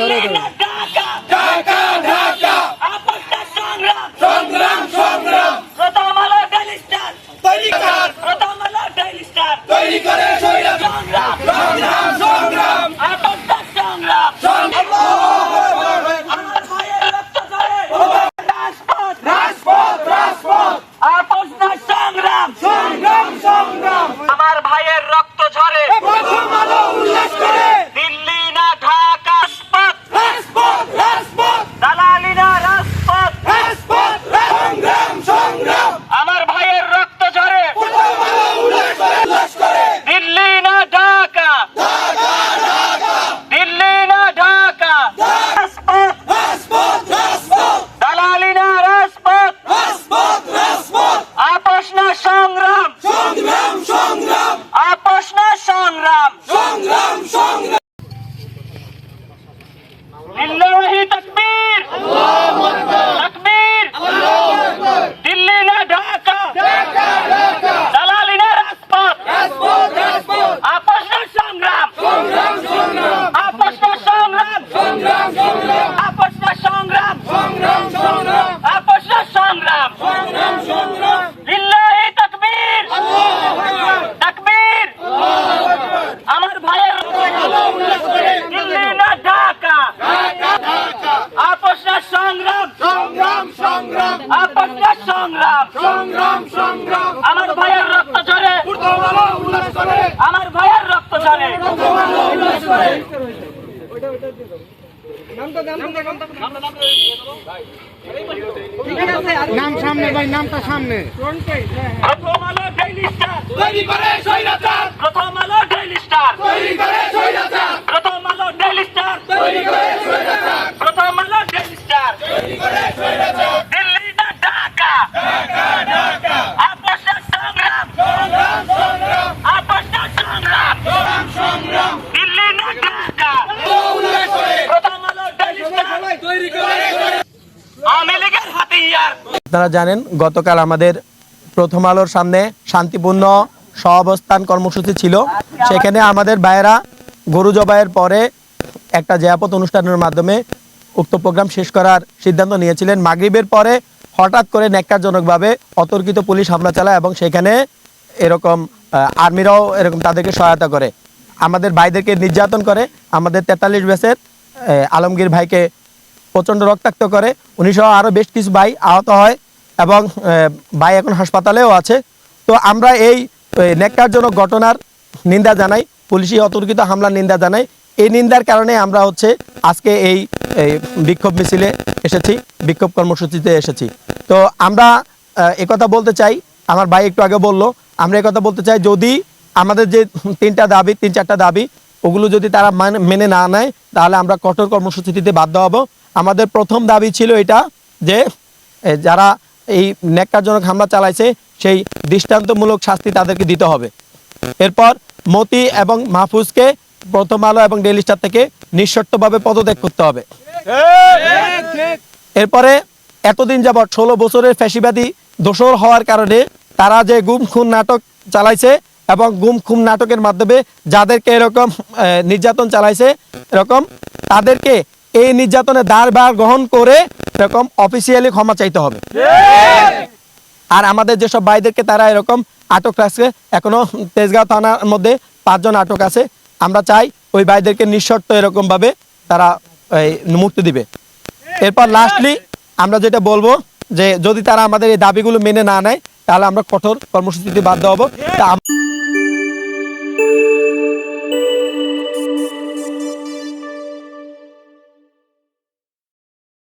ধরে ধরে। ঢাকা ঢাকা আপসটা সংগ্রাম। সংগ্রাম সংগ্রাম প্রথম আলো ডেইলি স্টার তৈরি কর প্রথম আলো ডেইলি স্টার তৈরি করে সৈরাচার সংগ্রাম সংগ্রাম সংগ্রাম আপসটা সংগ্রাম আমার ভাইয়ের রক্ত ঝরে রাজপথ রাজপথ রাজপথ আপসটা সংগ্রাম সংগ্রাম সংগ্রাম আমার ভাইয়ের রক্ত ঝরে প্রথম আলো উল্লাস করে দিল্লি না ঢাকা রাজপথ রাজপথ রাজপথ দালালি না রাজপথ রাজপথ সংগ্রাম সংগ্রাম আমার ভাইয়ের রক্ত ঝরে প্রথম আলো উল্লাস করে উল্লাস করে দিল্লি না ঢাকা দিল্লি না ঢাকা রাজপথ রাজপথ রাজপথ দালালি না রাজপথ রাজপথ রাজপথ আপোষ না সংগ্রাম সংগ্রাম সংগ্রাম আপোষ না সংগ্রাম। সংগ্রাম সংগ্রাম। লিল্লাহি তাকবীর। তাকবীর। দিল্লি না ঢাকা। দালালি না রাজপথ। রাজপথ রাজপথ। আপোষ না সংগ্রাম। সংগ্রাম সংগ্রাম। আপোষ না সংগ্রাম। সংগ্রাম সংগ্রাম। আপোষ না সংগ্রাম। সংগ্রাম সংগ্রাম। আপোষ না সংগ্রাম। সংগ্রাম সংগ্রাম লিল্লাহি তাকবীর তাকবীর আমার ভাইয়ের দিল্লি না ঢাকা আপোষ না সংগ্রাম সংগ্রাম সংগ্রাম আপোষ না সংগ্রাম সংগ্রাম সংগ্রাম আমার ভাইয়ের রক্ত করে। আমার ভাইয়ের রক্ত করে। নাম সামনে ভাই নামটা সামনে প্রথম আলো ডেইলি স্টার তৈরি করে সৈরাচার প্রথম আলো ডেইলি স্টার তৈরি করে সৈরাচার প্রথম আলো ডেইলি স্টার তৈরি করে সৈরাচার প্রথম আলো ডেইলি স্টার তৈরি করে সৈরাচার দিল্লি না ঢাকা আপোষ না সংগ্রাম সংগ্রাম সংগ্রাম আপোষ না সংগ্রাম সংগ্রাম সংগ্রাম দিল্লি না ঢাকা উল্লাস করে প্রথম আলো ডেইলি স্টার তৈরি করে আওয়ামী লীগের হাতিয়ার আপনারা জানেন, গতকাল আমাদের প্রথম আলোর সামনে শান্তিপূর্ণ সহাবস্থান কর্মসূচি ছিল। সেখানে আমাদের ভাইয়েরা গরু জবাইয়ের পরে একটা জয়াপথ অনুষ্ঠানের মাধ্যমে উক্ত প্রোগ্রাম শেষ করার সিদ্ধান্ত নিয়েছিলেন। মাগরিবের পরে হঠাৎ করে ন্যাক্কারজনকভাবে অতর্কিত পুলিশ হামলা চালায় এবং সেখানে এরকম আর্মিরাও এরকম তাদেরকে সহায়তা করে। আমাদের ভাইদেরকে নির্যাতন করে। আমাদের তেতাল্লিশ বেসের আলমগীর ভাইকে প্রচণ্ড রক্তাক্ত করে। উনিশশো আরও বেশ কিছু ভাই আহত হয় এবং ভাই এখন হাসপাতালেও আছে। তো আমরা এই ন্যাক্কারজনক ঘটনার নিন্দা জানাই। পুলিশি অতর্কিত হামলার নিন্দা জানাই। এই নিন্দার কারণে আমরা হচ্ছে আজকে এই বিক্ষোভ মিছিলে এসেছি, বিক্ষোভ কর্মসূচিতে এসেছি। তো আমরা একথা বলতে চাই, আমার ভাই একটু আগে বলল, আমরা একথা বলতে চাই, যদি আমাদের যে তিনটা দাবি, তিন চারটা দাবি, ওগুলো যদি তারা মানে- মেনে না নেয়, তাহলে আমরা কঠোর কর্মসূচি দিতে বাধ্য হব। আমাদের প্রথম দাবি ছিল এটা যে যারা এই ন্যাক্কারজনক হামলা চালাইছে, সেই দৃষ্টান্তমূলক শাস্তি তাদেরকে দিতে হবে। এরপর মতি এবং মাহফুজকে প্রথম আলো এবং ডেলি স্টার থেকে নিঃশর্তভাবে পদত্যাগ করতে হবে। এরপরে এতদিন যাবৎ ষোলো বছরের ফ্যাসিবাদী দোষর হওয়ার কারণে তারা যে গুম খুন নাটক চালাইছে এবং গুম খুন নাটকের মাধ্যমে যাদেরকে এরকম নির্যাতন চালাইছে এরকম, তাদেরকে এই নির্যাতনের দারবার গ্রহণ করে এরকম অফিসিয়ালি ক্ষমা চাইতে হবে। আর আমাদের যেসব ভাইদেরকে তারা এরকম আটক রাখছে এখনও তেজগাঁও থানার মধ্যে পাঁচজন আটক আছে। আমরা চাই ওই ভাইদেরকে নিঃশর্ত এরকম ভাবে তারা এই, মুক্তি দিবে। এরপর লাস্টলি আমরা যেটা বলব যে যদি তারা আমাদের এই দাবিগুলো মেনে না নেয় তাহলে আমরা কঠোর কর্মসূচিতে বাধ্য হব। তা